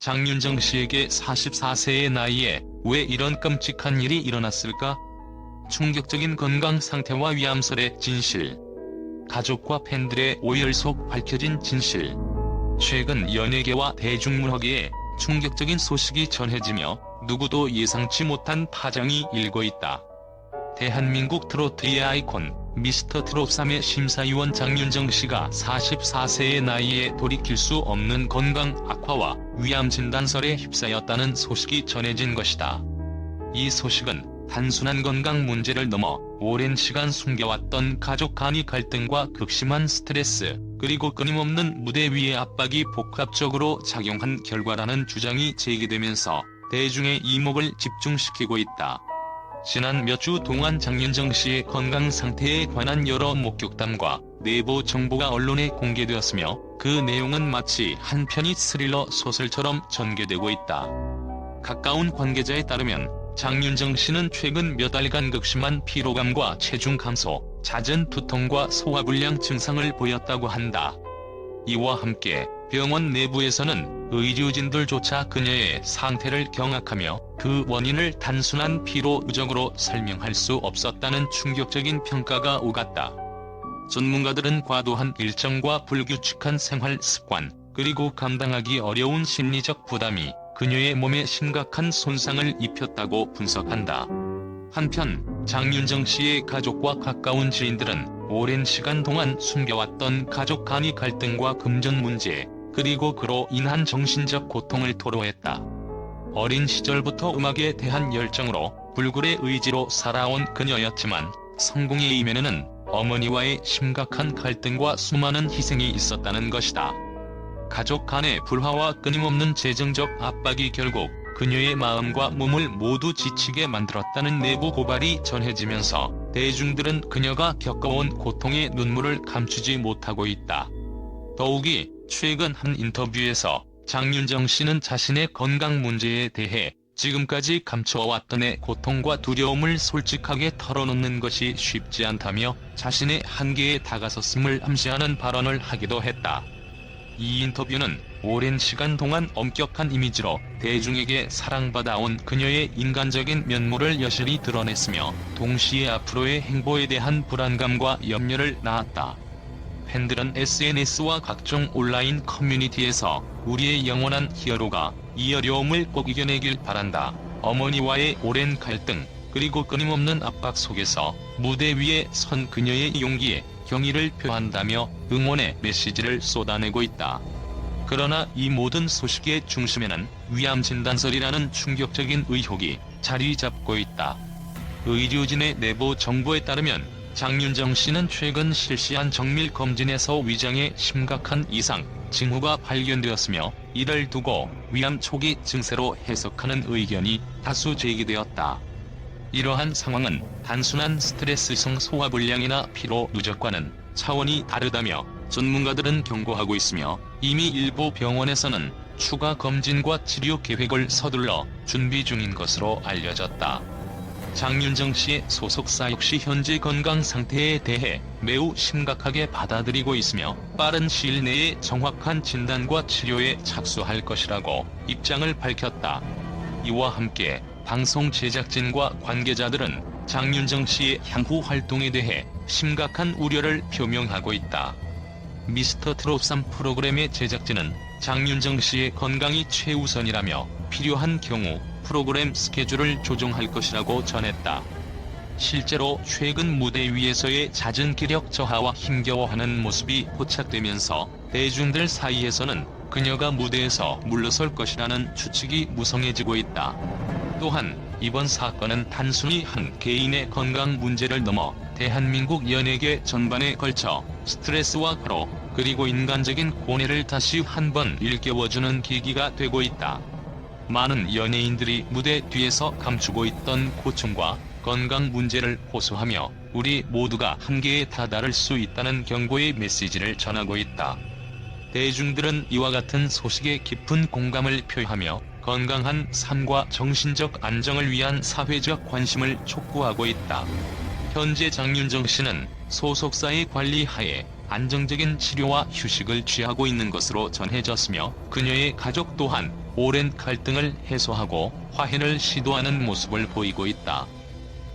장윤정 씨에게 44세의 나이에 왜 이런 끔찍한 일이 일어났을까? 충격적인 건강 상태와 위암설의 진실. 가족과 팬들의 오열 속 밝혀진 진실. 최근 연예계와 대중문화계에 충격적인 소식이 전해지며 누구도 예상치 못한 파장이 일고 있다. 대한민국 트로트의 아이콘 미스터 트롯 3의 심사위원 장윤정 씨가 44세의 나이에 돌이킬 수 없는 건강 악화와 위암 진단설에 휩싸였다는 소식이 전해진 것이다. 이 소식은 단순한 건강 문제를 넘어 오랜 시간 숨겨왔던 가족 간의 갈등과 극심한 스트레스, 그리고 끊임없는 무대 위의 압박이 복합적으로 작용한 결과라는 주장이 제기되면서 대중의 이목을 집중시키고 있다. 지난 몇 주 동안 장윤정 씨의 건강 상태에 관한 여러 목격담과 내부 정보가 언론에 공개되었으며 그 내용은 마치 한 편의 스릴러 소설처럼 전개되고 있다. 가까운 관계자에 따르면 장윤정 씨는 최근 몇 달간 극심한 피로감과 체중 감소, 잦은 두통과 소화불량 증상을 보였다고 한다. 이와 함께 병원 내부에서는 의료진들조차 그녀의 상태를 경악하며 그 원인을 단순한 피로 누적으로 설명할 수 없었다는 충격적인 평가가 오갔다. 전문가들은 과도한 일정과 불규칙한 생활 습관, 그리고 감당하기 어려운 심리적 부담이 그녀의 몸에 심각한 손상을 입혔다고 분석한다. 한편 장윤정 씨의 가족과 가까운 지인들은 오랜 시간 동안 숨겨왔던 가족 간의 갈등과 금전 문제, 그리고 그로 인한 정신적 고통을 토로했다. 어린 시절부터 음악에 대한 열정으로 불굴의 의지로 살아온 그녀였지만 성공의 이면에는 어머니와의 심각한 갈등과 수많은 희생이 있었다는 것이다. 가족 간의 불화와 끊임없는 재정적 압박이 결국 그녀의 마음과 몸을 모두 지치게 만들었다는 내부 고발이 전해지면서 대중들은 그녀가 겪어온 고통의 눈물을 감추지 못하고 있다. 더욱이 최근 한 인터뷰에서 장윤정 씨는 자신의 건강 문제에 대해 지금까지 감춰왔던 의 고통과 두려움을 솔직하게 털어놓는 것이 쉽지 않다며 자신의 한계에 다가섰음을 암시하는 발언을 하기도 했다. 이 인터뷰는 오랜 시간 동안 엄격한 이미지로 대중에게 사랑받아온 그녀의 인간적인 면모를 여실히 드러냈으며 동시에 앞으로의 행보에 대한 불안감과 염려를 낳았다. 팬들은 SNS와 각종 온라인 커뮤니티에서 우리의 영원한 히어로가 이 어려움을 꼭 이겨내길 바란다. 어머니와의 오랜 갈등, 그리고 끊임없는 압박 속에서 무대 위에 선 그녀의 용기에 경의를 표한다며 응원의 메시지를 쏟아내고 있다. 그러나 이 모든 소식의 중심에는 위암 진단설이라는 충격적인 의혹이 자리 잡고 있다. 의료진의 내부 정보에 따르면 장윤정 씨는 최근 실시한 정밀 검진에서 위장에 심각한 이상, 징후가 발견되었으며 이를 두고 위암 초기 증세로 해석하는 의견이 다수 제기되었다. 이러한 상황은 단순한 스트레스성 소화불량이나 피로 누적과는 차원이 다르다며 전문가들은 경고하고 있으며 이미 일부 병원에서는 추가 검진과 치료 계획을 서둘러 준비 중인 것으로 알려졌다. 장윤정 씨의 소속사 역시 현재 건강 상태에 대해 매우 심각하게 받아들이고 있으며 빠른 시일 내에 정확한 진단과 치료에 착수할 것이라고 입장을 밝혔다. 이와 함께 방송 제작진과 관계자들은 장윤정 씨의 향후 활동에 대해 심각한 우려를 표명하고 있다. 미스터 트롯 3 프로그램의 제작진은 장윤정 씨의 건강이 최우선이라며 필요한 경우 프로그램 스케줄을 조정할 것이라고 전했다. 실제로 최근 무대 위에서의 잦은 기력 저하와 힘겨워하는 모습이 포착되면서 대중들 사이에서는 그녀가 무대에서 물러설 것이라는 추측이 무성해지고 있다. 또한 이번 사건은 단순히 한 개인의 건강 문제를 넘어 대한민국 연예계 전반에 걸쳐 스트레스와 피로 그리고 인간적인 고뇌를 다시 한번 일깨워주는 계기가 되고 있다. 많은 연예인들이 무대 뒤에서 감추고 있던 고충과 건강 문제를 호소하며 우리 모두가 한계에 다다를 수 있다는 경고의 메시지를 전하고 있다. 대중들은 이와 같은 소식에 깊은 공감을 표하며 건강한 삶과 정신적 안정을 위한 사회적 관심을 촉구하고 있다. 현재 장윤정 씨는 소속사의 관리 하에 안정적인 치료와 휴식을 취하고 있는 것으로 전해졌으며 그녀의 가족 또한 오랜 갈등을 해소하고 화해를 시도하는 모습을 보이고 있다.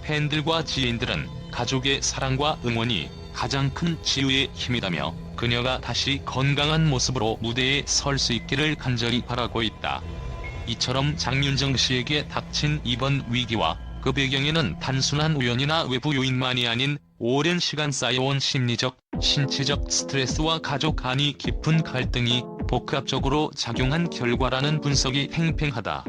팬들과 지인들은 가족의 사랑과 응원이 가장 큰 치유의 힘이라며 그녀가 다시 건강한 모습으로 무대에 설 수 있기를 간절히 바라고 있다. 이처럼 장윤정 씨에게 닥친 이번 위기와 그 배경에는 단순한 우연이나 외부 요인만이 아닌 오랜 시간 쌓여온 심리적, 신체적 스트레스와 가족 간이 깊은 갈등이 복합적으로 작용한 결과라는 분석이 팽팽하다.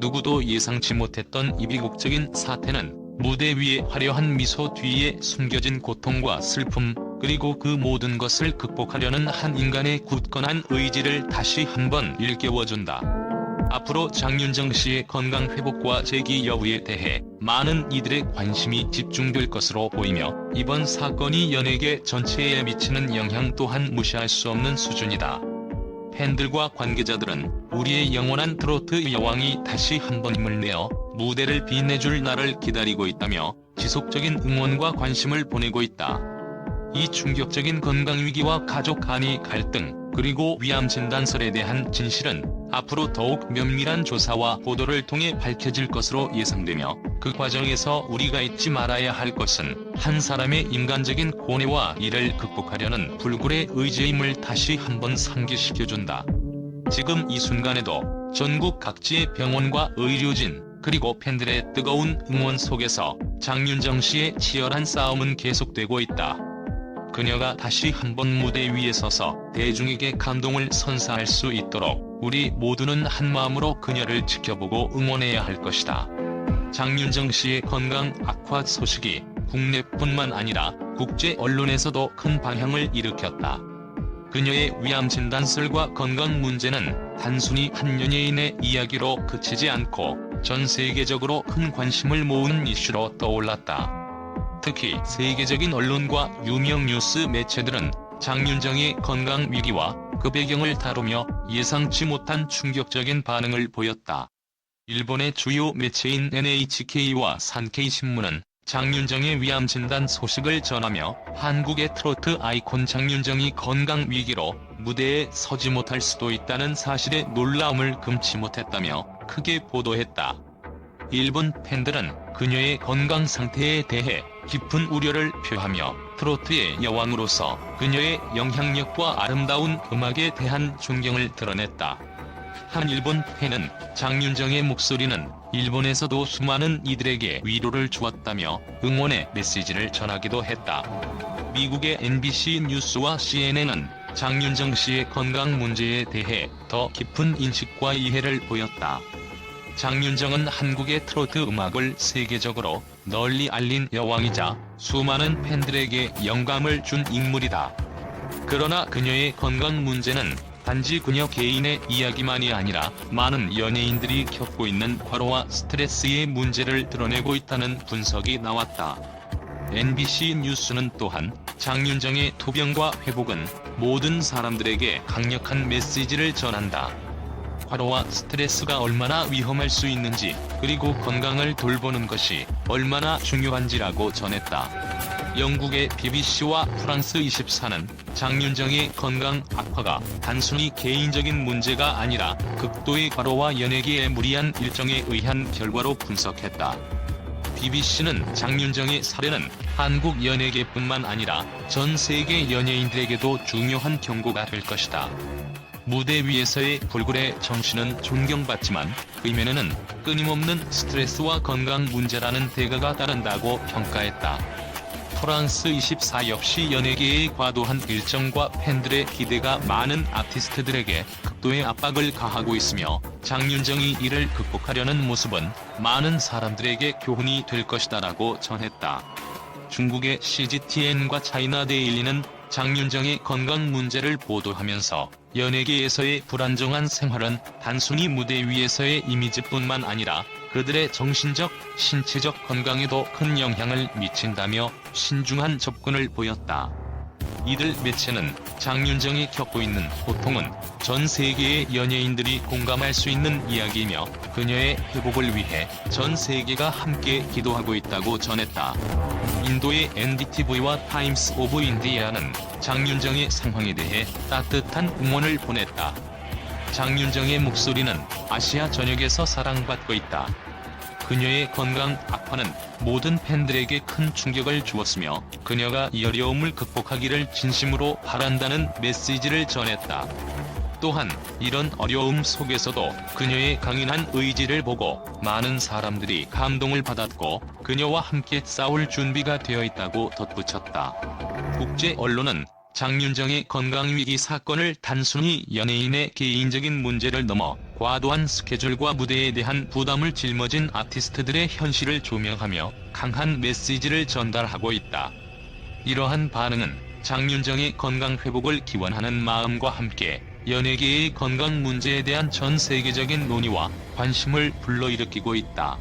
누구도 예상치 못했던 이 비극적인 사태는 무대 위의 화려한 미소 뒤에 숨겨진 고통과 슬픔, 그리고 그 모든 것을 극복하려는 한 인간의 굳건한 의지를 다시 한번 일깨워준다. 앞으로 장윤정 씨의 건강 회복과 재기 여부에 대해 많은 이들의 관심이 집중될 것으로 보이며 이번 사건이 연예계 전체에 미치는 영향 또한 무시할 수 없는 수준이다. 팬들과 관계자들은 우리의 영원한 트로트 여왕이 다시 한번 힘을 내어 무대를 빛내줄 날을 기다리고 있다며 지속적인 응원과 관심을 보내고 있다. 이 충격적인 건강 위기와 가족 간의 갈등, 그리고 위암 진단설에 대한 진실은 앞으로 더욱 면밀한 조사와 보도를 통해 밝혀질 것으로 예상되며 그 과정에서 우리가 잊지 말아야 할 것은 한 사람의 인간적인 고뇌와 이를 극복하려는 불굴의 의지임을 다시 한번 상기시켜준다. 지금 이 순간에도 전국 각지의 병원과 의료진, 그리고 팬들의 뜨거운 응원 속에서 장윤정 씨의 치열한 싸움은 계속되고 있다. 그녀가 다시 한번 무대 위에 서서 대중에게 감동을 선사할 수 있도록 우리 모두는 한마음으로 그녀를 지켜보고 응원해야 할 것이다. 장윤정 씨의 건강 악화 소식이 국내뿐만 아니라 국제 언론에서도 큰 방향을 일으켰다. 그녀의 위암 진단설과 건강 문제는 단순히 한 연예인의 이야기로 그치지 않고 전 세계적으로 큰 관심을 모으는 이슈로 떠올랐다. 특히 세계적인 언론과 유명 뉴스 매체들은 장윤정의 건강 위기와 그 배경을 다루며 예상치 못한 충격적인 반응을 보였다. 일본의 주요 매체인 NHK와 산케이 신문은 장윤정의 위암 진단 소식을 전하며 한국의 트로트 아이콘 장윤정이 건강 위기로 무대에 서지 못할 수도 있다는 사실에 놀라움을 금치 못했다며 크게 보도했다. 일본 팬들은 그녀의 건강 상태에 대해 깊은 우려를 표하며 트로트의 여왕으로서 그녀의 영향력과 아름다운 음악에 대한 존경을 드러냈다. 한 일본 팬은 장윤정의 목소리는 일본에서도 수많은 이들에게 위로를 주었다며 응원의 메시지를 전하기도 했다. 미국의 NBC 뉴스와 CNN은 장윤정 씨의 건강 문제에 대해 더 깊은 인식과 이해를 보였다. 장윤정은 한국의 트로트 음악을 세계적으로 널리 알린 여왕이자 수많은 팬들에게 영감을 준 인물이다. 그러나 그녀의 건강 문제는 단지 그녀 개인의 이야기만이 아니라 많은 연예인들이 겪고 있는 과로와 스트레스의 문제를 드러내고 있다는 분석이 나왔다. NBC 뉴스는 또한 장윤정의 투병과 회복은 모든 사람들에게 강력한 메시지를 전한다. 과로와 스트레스가 얼마나 위험할 수 있는지 그리고 건강을 돌보는 것이 얼마나 중요한지라고 전했다. 영국의 BBC와 프랑스 24는 장윤정의 건강 악화가 단순히 개인적인 문제가 아니라 극도의 과로와 연예계의 무리한 일정에 의한 결과로 분석했다. BBC는 장윤정의 사례는 한국 연예계뿐만 아니라 전 세계 연예인들에게도 중요한 경고가 될 것이다. 무대 위에서의 불굴의 정신은 존경받지만 그 이면에는 끊임없는 스트레스와 건강 문제라는 대가가 따른다고 평가했다. 프랑스 24 역시 연예계의 과도한 일정과 팬들의 기대가 많은 아티스트들에게 극도의 압박을 가하고 있으며 장윤정이 이를 극복하려는 모습은 많은 사람들에게 교훈이 될 것이다라고 전했다. 중국의 CGTN과 차이나 데일리는 장윤정의 건강 문제를 보도하면서 연예계에서의 불안정한 생활은 단순히 무대 위에서의 이미지뿐만 아니라 그들의 정신적, 신체적 건강에도 큰 영향을 미친다며 신중한 접근을 보였다. 이들 매체는 장윤정이 겪고 있는 고통은 전 세계의 연예인들이 공감할 수 있는 이야기이며 그녀의 회복을 위해 전 세계가 함께 기도하고 있다고 전했다. 인도의 NDTV와 타임스 오브 인디아는 장윤정의 상황에 대해 따뜻한 응원을 보냈다. 장윤정의 목소리는 아시아 전역에서 사랑받고 있다. 그녀의 건강 악화는 모든 팬들에게 큰 충격을 주었으며 그녀가 이 어려움을 극복하기를 진심으로 바란다는 메시지를 전했다. 또한 이런 어려움 속에서도 그녀의 강인한 의지를 보고 많은 사람들이 감동을 받았고 그녀와 함께 싸울 준비가 되어 있다고 덧붙였다. 국제 언론은 장윤정의 건강위기 사건을 단순히 연예인의 개인적인 문제를 넘어 과도한 스케줄과 무대에 대한 부담을 짊어진 아티스트들의 현실을 조명하며 강한 메시지를 전달하고 있다. 이러한 반응은 장윤정의 건강 회복을 기원하는 마음과 함께 연예계의 건강 문제에 대한 전 세계적인 논의와 관심을 불러일으키고 있다.